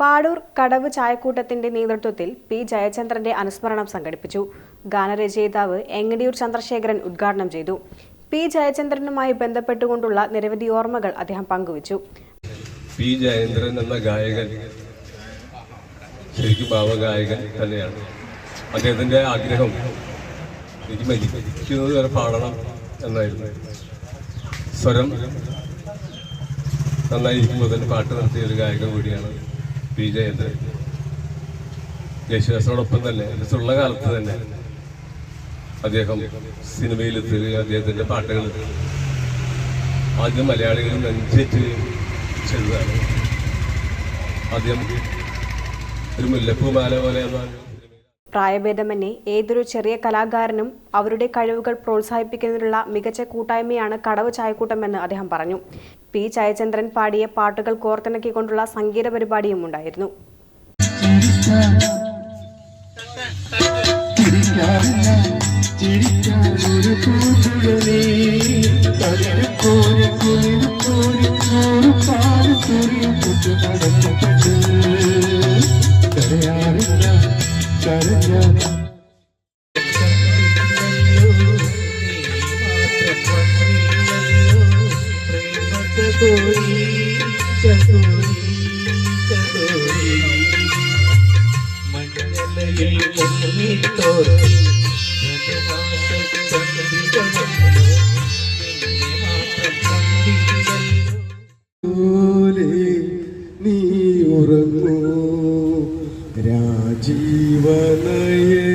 പാടൂർ കടവ് ചായക്കൂട്ടത്തിന്റെ നേതൃത്വത്തിൽ പി. ജയചന്ദ്രന്റെ അനുസ്മരണം സംഘടിപ്പിച്ചു. ഗാനരചയിതാവ് എങ്ങടിയൂർ ചന്ദ്രശേഖരൻ ഉദ്ഘാടനം ചെയ്തു. പി. ജയചന്ദ്രനുമായി ബന്ധപ്പെട്ടുകൊണ്ടുള്ള നിരവധി ഓർമ്മകൾ അദ്ദേഹം പങ്കുവച്ചു. പി. ജയചന്ദ്രൻ എന്ന ഗായകൻ ശരിക്കും ഭാവഗായകൻ തന്നെയാണ്. അദ്ദേഹത്തിന്റെ ആഗ്രഹം എനിക്ക് മരിക്കുന്നത് വരെ പാടണം എന്നായിരുന്നു. സ്വരം നന്നായിരിക്കുമ്പോൾ തന്നെ പാട്ട് നടത്തിയ ഒരു ഗായകൻ കൂടിയാണ് പി ജയേന്ദ്രൻ യേശുദാസോടൊപ്പം തന്നെ ഉള്ള കാലത്ത് തന്നെ അദ്ദേഹം സിനിമയിലെത്തുകയും അദ്ദേഹത്തിന്റെ പാട്ടുകൾ ആദ്യം മലയാളികളും നെഞ്ചേറ്റ് ചെയ്തതാണ്. ആദ്യം ഒരു മുല്ലപ്പൂമാല പോലെ പ്രായഭേദമന്യേ ഏതൊരു ചെറിയ കലാകാരനും അവരുടെ കഴിവുകൾ പ്രോത്സാഹിപ്പിക്കുന്നതിനുള്ള മികച്ച കൂട്ടായ്മയാണ് കടവ് ചായക്കൂട്ടമെന്ന് അദ്ദേഹം പറഞ്ഞു. പി ജയചന്ദ്രൻ പാടിയ പാട്ടുകൾ കോർത്തിണക്കിക്കൊണ്ടുള്ള സംഗീത പരിപാടിയും ഉണ്ടായിരുന്നു. ചിരിക്കാനൊരു ചകോരി ചകോരി ചകോരി മണ്ഡലയിൽ മുങ്ങിത്തോർത്തി നീ ഉറങ്ങൂ. രാജീവനയനെ